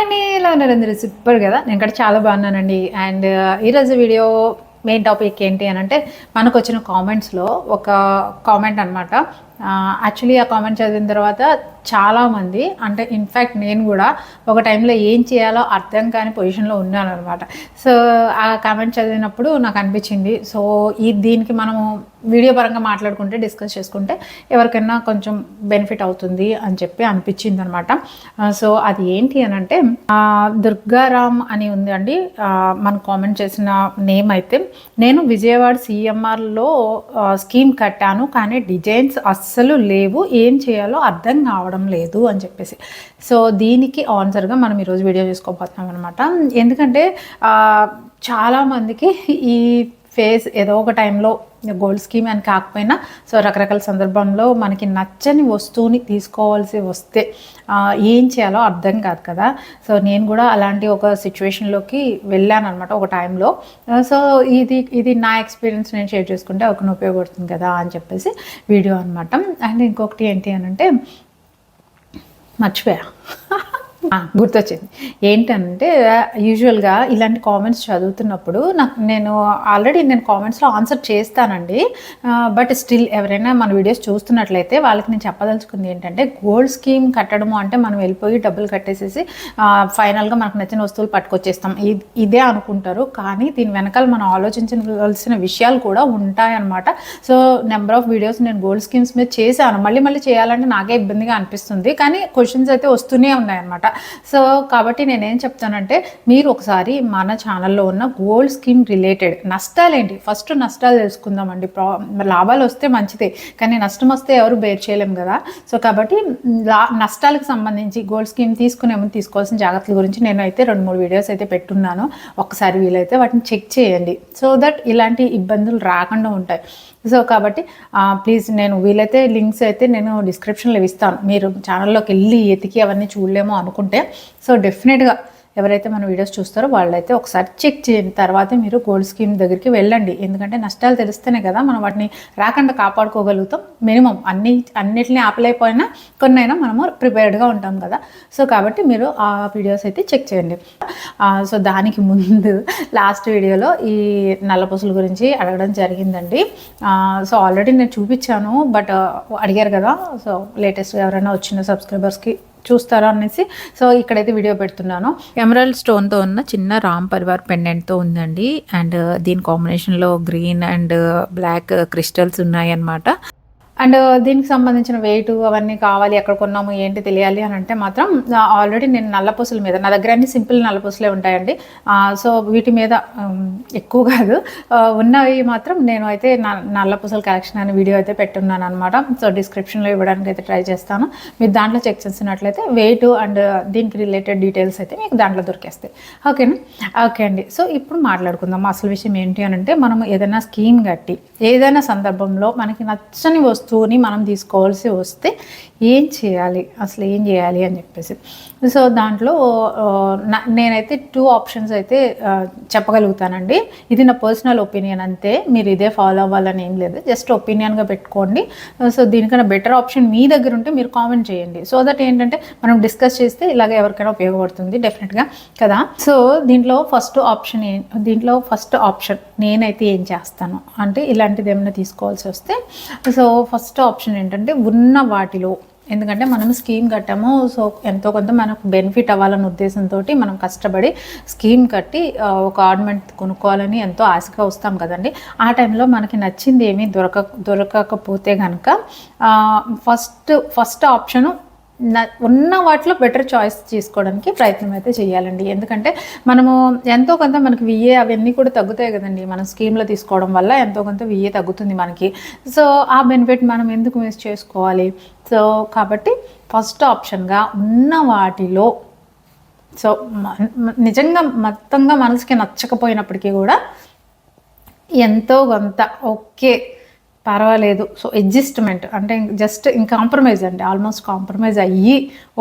And ఇలా ఉన్నారు super కదా. నేను కూడా చాలా బాగున్నానండి. అండ్ uh, ఈరోజు వీడియో మెయిన్ టాపిక్ ఏంటి అని అంటే మనకు వచ్చిన కామెంట్స్లో ఒక కామెంట్ అనమాట యాక్చువల్లీ ఆ కామెంట్ చదివిన తర్వాత చాలామంది అంటే ఇన్ఫ్యాక్ట్ నేను కూడా ఒక టైంలో ఏం చేయాలో అర్థం కాని పొజిషన్లో ఉన్నాను అనమాట సో ఆ కామెంట్ చదివినప్పుడు నాకు అనిపించింది. సో ఈ దీనికి మనము వీడియో పరంగా మాట్లాడుకుంటే డిస్కస్ చేసుకుంటే ఎవరికైనా కొంచెం బెనిఫిట్ అవుతుంది అని చెప్పి అనిపించింది అనమాట సో అది ఏంటి అని అంటే దుర్గారామ్ అని ఉంది అండి. మన కామెంట్ చేసిన నేమ్ అయితే నేను విజయవాడ సిఎంఆర్లో స్కీమ్ కట్టాను కానీ డిజైన్స్ అస్సలు లేవు ఏం చేయాలో అర్థం కావడం లేదు అని చెప్పేసి. సో దీనికి ఆన్సర్గా మనం ఈరోజు వీడియో చేసుకోబోతున్నాం అనమాట. ఎందుకంటే చాలామందికి ఈ ఫేస్ ఏదో ఒక టైంలో గోల్డ్ స్కీమ్ అని కాకపోయినా సో రకరకాల సందర్భంలో మనకి నచ్చని వస్తువుని తీసుకోవాల్సి వస్తే ఏం చేయాలో అర్థం కాదు కదా. సో నేను కూడా అలాంటి ఒక సిచ్యువేషన్లోకి వెళ్ళాను అనమాట ఒక టైంలో సో ఇది ఇది నా ఎక్స్పీరియన్స్ నేను షేర్ చేసుకుంటే ఒక ఉపయోగపడుతుంది కదా అని చెప్పేసి వీడియో అనమాట అండ్ ఇంకొకటి ఏంటి అని అంటే మర్చిపోయా. గుర్తొచ్చింది. ఏంటంటే యూజువల్గా ఇలాంటి కామెంట్స్ చదువుతున్నప్పుడు నాకు నేను ఆల్రెడీ నేను కామెంట్స్లో ఆన్సర్ చేస్తానండి. బట్ స్టిల్ ఎవరైనా మన వీడియోస్ చూస్తున్నట్లయితే వాళ్ళకి నేను చెప్పదలుచుకుంది ఏంటంటే గోల్డ్ స్కీమ్ కట్టడము అంటే మనం వెళ్ళిపోయి డబ్బులు కట్టేసేసి ఫైనల్గా మనకు నచ్చిన వస్తువులు పట్టుకొచ్చేస్తాం. ఇది ఇదే అనుకుంటారు. కానీ దీని వెనకాల మనం ఆలోచించవలసిన విషయాలు కూడా ఉంటాయన్నమాట. సో నెంబర్ ఆఫ్ వీడియోస్ నేను గోల్డ్ స్కీమ్స్ మీద చేశాను. మళ్ళీ మళ్ళీ చేయాలంటే నాకే ఇబ్బందిగా అనిపిస్తుంది. కానీ క్వశ్చన్స్ అయితే వస్తూనే ఉన్నాయన్నమాట. సో కాబట్టి నేనేం చెప్తానంటే మీరు ఒకసారి మన ఛానల్లో ఉన్న గోల్డ్ స్కీమ్ రిలేటెడ్ నష్టాలు ఏంటి ఫస్ట్ నష్టాలు తెలుసుకుందామండి. ప్రా లాభాలు వస్తే మంచిదే కానీ నష్టం వస్తే ఎవరు బేర్ చేయలేము కదా. సో కాబట్టి లా నష్టాలకు సంబంధించి గోల్డ్ స్కీమ్ తీసుకునే ముందు తీసుకోవాల్సిన జాగ్రత్తల గురించి నేను అయితే రెండు మూడు వీడియోస్ అయితే పెట్టున్నాను. ఒకసారి వీలైతే వాటిని చెక్ చేయండి. సో దట్ ఇలాంటి ఇబ్బందులు రాకుండా ఉంటాయి. సో కాబట్టి ప్లీజ్ నేను వీలైతే లింక్స్ అయితే నేను డిస్క్రిప్షన్లో ఇస్తాను. మీరు ఛానల్లోకి వెళ్ళి ఎతికి అవన్నీ చూడలేమో అనుకుంటే సో డెఫినెట్గా ఎవరైతే మన వీడియోస్ చూస్తారో వాళ్ళైతే ఒకసారి చెక్ చేయండి. తర్వాతే మీరు గోల్డ్ స్కీమ్ దగ్గరికి వెళ్ళండి. ఎందుకంటే నష్టాలు తెలిస్తేనే కదా మనం వాటిని రాకుండా కాపాడుకోగలుగుతాం. మినిమం అన్ని అన్నిటిని ఆపలేకపోయినా కొన్నైనా మనము ప్రిపేర్డ్గా ఉంటాం కదా. సో కాబట్టి మీరు ఆ వీడియోస్ అయితే చెక్ చేయండి. సో దానికి ముందు లాస్ట్ వీడియోలో ఈ నల్లపూసల గురించి అడగడం జరిగిందండి. సో ఆల్రెడీ నేను చూపించాను బట్ అడిగారు కదా. సో లేటెస్ట్గా ఎవరైనా వచ్చిన సబ్స్క్రైబర్స్కి చూస్తారా అనేసి. సో ఇక్కడైతే వీడియో పెడుతున్నాను. ఎమరల్డ్ స్టోన్తో ఉన్న చిన్న రామ్ పరివార్ పెండెంట్తో ఉందండి. అండ్ దీని కాంబినేషన్లో గ్రీన్ అండ్ బ్లాక్ క్రిస్టల్స్ ఉన్నాయి అన్నమాట అండ్ దీనికి సంబంధించిన వెయిట్ అవన్నీ కావాలి ఎక్కడ కొన్నాము ఏంటి తెలియాలి అని అంటే మాత్రం ఆల్రెడీ నేను నల్లపూసల మీద నా దగ్గర అన్ని సింపుల్ నల్లపూసలే ఉంటాయండి. సో వీటి మీద ఎక్కువ కాదు. ఉన్నవి మాత్రం నేను అయితే నా నల్లపూసల కలెక్షన్ అనే వీడియో అయితే పెట్టున్నాను అనమాట సో డిస్క్రిప్షన్లో ఇవ్వడానికి అయితే ట్రై చేస్తాను. మీరు దాంట్లో చెక్ చేసినట్లయితే వెయిట్ అండ్ దీనికి రిలేటెడ్ డీటెయిల్స్ అయితే మీకు దాంట్లో దొరికేస్తాయి. ఓకేనా ఓకే అండి. సో ఇప్పుడు మాట్లాడుకుందాం. అసలు విషయం ఏంటి అని అంటే మనం ఏదైనా స్కీమ్ కట్టి ఏదైనా సందర్భంలో మనకి నచ్చని వస్తువు వస్తువుని మనం తీసుకోవాల్సి వస్తే ఏం చేయాలి? అసలు ఏం చేయాలి అని చెప్పేసి. సో దాంట్లో నా- నేనైతే టూ ఆప్షన్స్ అయితే చెప్పగలుగుతానండి. ఇది నా పర్సనల్ ఒపీనియన్ అంతే. మీరు ఇదే ఫాలో అవ్వాలని ఏం లేదు. జస్ట్ ఒపీనియన్గా పెట్టుకోండి. సో దీనికన్నా బెటర్ ఆప్షన్ మీ దగ్గర ఉంటే మీరు కామెంట్ చేయండి. సో దట్ ఏంటంటే మనం డిస్కస్ చేస్తే ఇలాగ ఎవరికైనా ఉపయోగపడుతుంది డెఫినెట్గా కదా? సో దీంట్లో ఫస్ట్ ఆప్షన్ ఏ దీంట్లో ఫస్ట్ ఆప్షన్ నేనైతే ఏం చేస్తాను? అంటే ఇలాంటిది ఏమైనా తీసుకోవాల్సి వస్తే సో ఫస్ట్ ఫస్ట్ ఆప్షన్ ఏంటంటే ఉన్న వాటిలో. ఎందుకంటే మనం స్కీమ్ కట్టాము సో ఎంతో కొంత మనకు బెనిఫిట్ అవ్వాలనే ఉద్దేశంతో మనం కష్టపడి స్కీమ్ కట్టి ఒక ఆర్నమెంట్ కొనుక్కోవాలని ఎంతో ఆశగా వస్తాం కదండి. ఆ టైంలో మనకి నచ్చింది ఏమీ దొరక దొరకకపోతే కనుక ఫస్ట్ ఫస్ట్ ఆప్షను ఉన్న వాటిలో బెటర్ చాయిస్ తీసుకోవడానికి ప్రయత్నం అయితే చేయాలండి. ఎందుకంటే మనము ఎంతో కొంత మనకి విఏ అవన్నీ కూడా తగ్గుతాయి కదండి. మనం స్కీమ్లో తీసుకోవడం వల్ల ఎంతో కొంత విఏ తగ్గుతుంది మనకి. సో ఆ బెనిఫిట్ మనం ఎందుకు మిస్ చేసుకోవాలి? సో కాబట్టి ఫస్ట్ ఆప్షన్గా ఉన్న వాటిలో సో మ- నిజంగా మొత్తంగా మనసుకి నచ్చకపోయినప్పటికీ కూడా ఎంతో కొంత ఓకే పర్వాలేదు. సో అడ్జస్ట్మెంట్ అంటే జస్ట్ కాంప్రమైజ్ అండి. ఆల్మోస్ట్ కాంప్రమైజ్ అయ్యి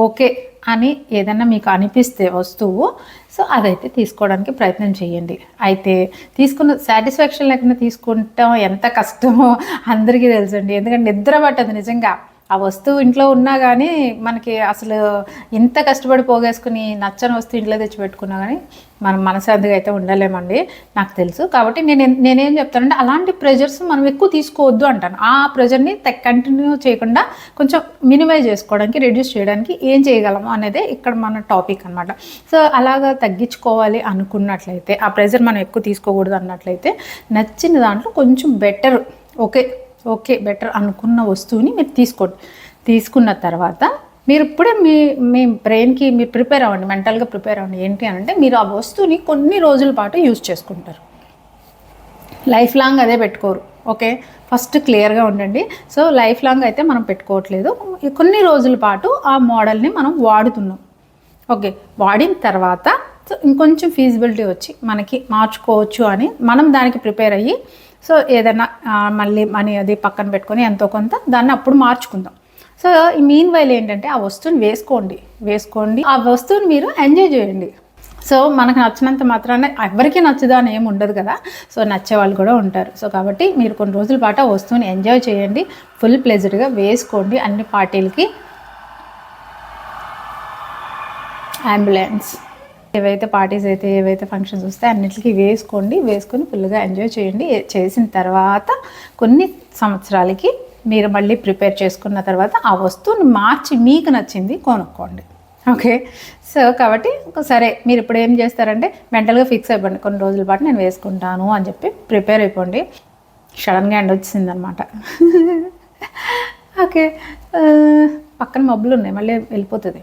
ఓకే అని ఏదైనా మీకు అనిపిస్తే వస్తువు సో అదైతే తీసుకోవడానికి ప్రయత్నం చేయండి. అయితే తీసుకున్న సాటిస్ఫాక్షన్ లేకుండా తీసుకుంటాం ఎంత కష్టమో అందరికీ తెలుసండి. ఎందుకంటే నిద్ర పట్టదు నిజంగా. ఆ వస్తువు ఇంట్లో ఉన్నా కానీ మనకి అసలు ఇంత కష్టపడి పోగేసుకుని నచ్చని వస్తువు ఇంట్లో తెచ్చి పెట్టుకున్నా కానీ మనం మనశాంతిగా అయితే ఉండలేమండి నాకు తెలుసు. కాబట్టి నేను నేనేం చెప్తానంటే అలాంటి ప్రెజర్స్ మనం ఎక్కువ తీసుకోవద్దు అంటాను. ఆ ప్రెజర్ని కంటిన్యూ చేయకుండా కొంచెం మినిమైజ్ చేసుకోవడానికి రెడ్యూస్ చేయడానికి ఏం చేయగలము అనేది ఇక్కడ మన టాపిక్ అనమాట సో అలాగా తగ్గించుకోవాలి అనుకున్నట్లయితే ఆ ప్రెజర్ మనం ఎక్కువ తీసుకోకూడదు అన్నట్లయితే నచ్చిన దాంట్లో కొంచెం బెటర్. ఓకే. ఓకే బెటర్ అనుకున్న వస్తువుని మీరు తీసుకోండి తీసుకున్న తర్వాత మీరు ఇప్పుడే మీ మీ బ్రెయిన్కి మీరు ప్రిపేర్ అవ్వండి మెంటల్గా ప్రిపేర్ అవ్వండి. ఏంటి అని అంటే మీరు ఆ వస్తువుని కొన్ని రోజుల పాటు యూజ్ చేసుకుంటారు. లైఫ్ లాంగ్ అదే పెట్టుకోరు. ఓకే ఫస్ట్ క్లియర్గా ఉండండి. సో లైఫ్ లాంగ్ అయితే మనం పెట్టుకోవట్లేదు. కొన్ని రోజుల పాటు ఆ మోడల్ని మనం వాడుతున్నాం. ఓకే వాడిన తర్వాత సో ఇంకొంచెం ఫీజిబిలిటీ వచ్చి మనకి మార్చుకోవచ్చు అని మనం దానికి ప్రిపేర్ అయ్యి సో ఏదైనా మళ్ళీ మనీ అది పక్కన పెట్టుకొని ఎంతో కొంత దాన్ని అప్పుడు మార్చుకుందాం. సో ఈ మీన్ వైల్ ఏంటంటే ఆ వస్తువుని వేసుకోండి వేసుకోండి. ఆ వస్తువుని మీరు ఎంజాయ్ చేయండి. సో మనకు నచ్చినంత మాత్రాన ఎవరికి నచ్చదు అని ఏమి ఉండదు కదా. సో నచ్చే వాళ్ళు కూడా ఉంటారు. సో కాబట్టి మీరు కొన్ని రోజుల పాటు ఆ వస్తువుని ఎంజాయ్ చేయండి. ఫుల్ ప్లెజర్గా వేసుకోండి అన్ని పార్టీలకి. అంబులెన్స్ ఏవైతే పార్టీస్ అయితే ఏవైతే ఫంక్షన్స్ వస్తాయి అన్నిటికీ వేసుకోండి వేసుకొని ఫుల్గా ఎంజాయ్ చేయండి. చేసిన తర్వాత కొన్ని సంవత్సరాలకి మీరు మళ్ళీ ప్రిపేర్ చేసుకున్న తర్వాత ఆ వస్తువుని మార్చి మీకు నచ్చింది కొనుక్కోండి. ఓకే సో కాబట్టి సరే మీరు ఇప్పుడు ఏం చేస్తారంటే మెంటల్గా ఫిక్స్ అయిపోండి. కొన్ని రోజుల పాటు నేను వేసుకుంటాను అని చెప్పి ప్రిపేర్ అయిపోండి. సడన్గా ఎండ వచ్చిందనమాట ఓకే uh, పక్కన మబ్బులు ఉన్నాయి. మళ్ళీ వెళ్ళిపోతుంది.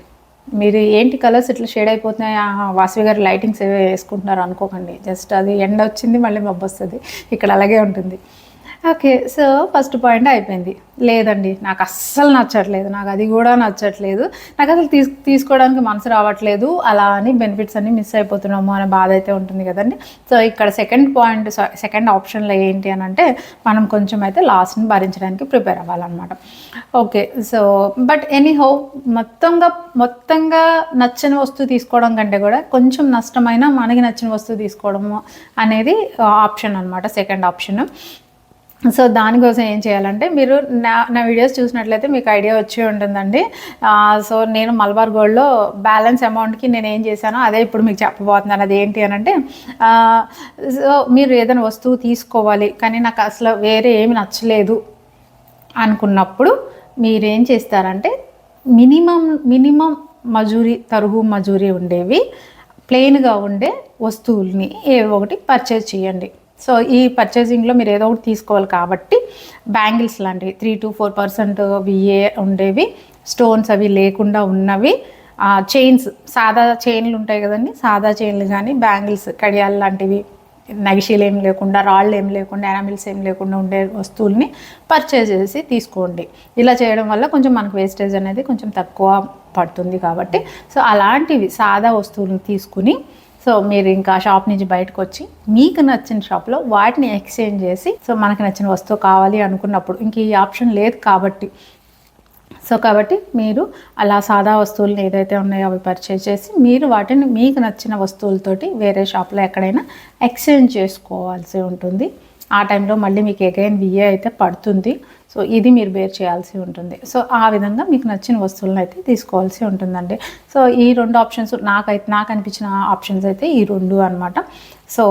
మీరు ఏంటి కలర్స్ ఇట్లా షేడ్ అయిపోతున్నాయి? వాసవి గారు లైటింగ్స్ ఏవో వేసుకుంటున్నారు అనుకోకండి. జస్ట్ అది ఎండ వచ్చింది మళ్ళీ మబ్బు వస్తుంది. ఇక్కడ అలాగే ఉంటుంది. ఓకే సో ఫస్ట్ పాయింట్ అయిపోయింది. లేదండి నాకు అస్సలు నచ్చట్లేదు. నాకు అది కూడా నచ్చట్లేదు. నాకు అసలు తీసు తీసుకోవడానికి మనసు రావట్లేదు. అలా అని బెనిఫిట్స్ అన్ని మిస్ అయిపోతున్నాము అనే బాధ అయితే ఉంటుంది కదండి. సో ఇక్కడ సెకండ్ పాయింట్ సెకండ్ ఆప్షన్లో ఏంటి అని అంటే మనం కొంచెం అయితే లాస్ట్ని భరించడానికి ప్రిపేర్ అవ్వాలన్నమాట. Okay so but anyhow మొత్తంగా మొత్తంగా నచ్చని వస్తువు తీసుకోవడం కంటే కూడా కొంచెం నష్టమైన మనకి నచ్చిన వస్తువు తీసుకోవడము అనేది ఆప్షన్ అనమాట సెకండ్ ఆప్షన్ సో దానికోసం ఏం చేయాలంటే మీరు నా నా వీడియోస్ చూసినట్లయితే మీకు ఐడియా వచ్చి ఉంటుందండి. సో నేను మలబార్ గోల్డ్లో బ్యాలెన్స్ అమౌంట్కి నేను ఏం చేశానో అదే ఇప్పుడు మీకు చెప్పబోతున్నాను. అది ఏంటి అని అంటే సో మీరు ఏదైనా వస్తువు తీసుకోవాలి కానీ నాకు అసలు వేరే ఏమి నచ్చలేదు అనుకున్నప్పుడు మీరేం చేస్తారంటే మినిమం మినిమం మజూరీ తరుగు మజూరీ ఉండేవి ప్లెయిన్గా ఉండే వస్తువుల్ని ఏవో ఒకటి పర్చేజ్ చేయండి. సో ఈ పర్చేసింగ్లో మీరు ఏదో ఒకటి తీసుకోవాలి కాబట్టి బ్యాంగిల్స్ లాంటివి three to four percent VA ఉండేవి స్టోన్స్ అవి లేకుండా ఉన్నవి. చైన్స్ సాదా చైన్లు ఉంటాయి కదండి సాదా చైన్లు కానీ బ్యాంగిల్స్ కడియాలు లాంటివి నగిషీలు ఏం లేకుండా రాళ్ళు ఏం లేకుండా ఎనామిల్స్ ఏం లేకుండా ఉండే వస్తువుల్ని పర్చేజ్ చేసి తీసుకోండి. ఇలా చేయడం వల్ల కొంచెం మనకు వేస్టేజ్ అనేది కొంచెం తక్కువ పడుతుంది కాబట్టి. సో అలాంటివి సాదా వస్తువులను తీసుకుని సో మీరు ఇంకా షాప్ నుంచి బయటకు వచ్చి మీకు నచ్చిన షాప్లో వాటిని ఎక్స్చేంజ్ చేసి సో మనకు నచ్చిన వస్తువు కావాలి అనుకున్నప్పుడు ఇంక ఈ ఆప్షన్ లేదు కాబట్టి. సో కాబట్టి మీరు అలా సాదా వస్తువులను ఏదైతే ఉన్నాయో అవి పర్చేజ్ చేసి మీరు వాటిని మీకు నచ్చిన వస్తువులతోటి వేరే షాప్లో ఎక్కడైనా ఎక్స్చేంజ్ చేసుకోవాల్సి ఉంటుంది. ఆ టైంలో మళ్ళీ మీకు ఎగైన్ విఏ అయితే పడుతుంది. సో ఇది మీరు బేర్ చేయాల్సి ఉంటుంది. సో ఆ విధంగా మీకు నచ్చిన వస్తువులను అయితే తీసుకోవాల్సి ఉంటుందండి. సో ఈ రెండు ఆప్షన్స్ నాకైతే నాకు అనిపించిన ఆప్షన్స్ అయితే ఈ రెండు అనమాట సో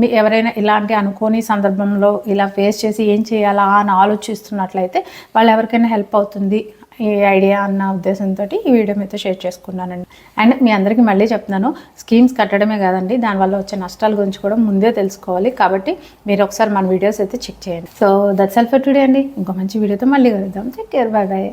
మీ ఎవరైనా ఇలాంటి అనుకోని సందర్భంలో ఇలా ఫేస్ చేసి ఏం చేయాలా అని ఆలోచిస్తున్నట్లయితే వాళ్ళు ఎవరికైనా హెల్ప్ అవుతుంది ఈ ఐడియా అన్న ఉద్దేశంతో ఈ వీడియో మీతో షేర్ చేసుకున్నానండి. అండ్ మీ అందరికీ మళ్ళీ చెప్తున్నాను స్కీమ్స్ కట్టడమే కాదండి దానివల్ల వచ్చే నష్టాల గురించి కూడా ముందే తెలుసుకోవాలి. కాబట్టి మీరు ఒకసారి మన వీడియోస్ అయితే చెక్ చేయండి. So that's all for today అండి. ఇంకో మంచి వీడియోతో మళ్ళీ కలుద్దాం. Take care bye bye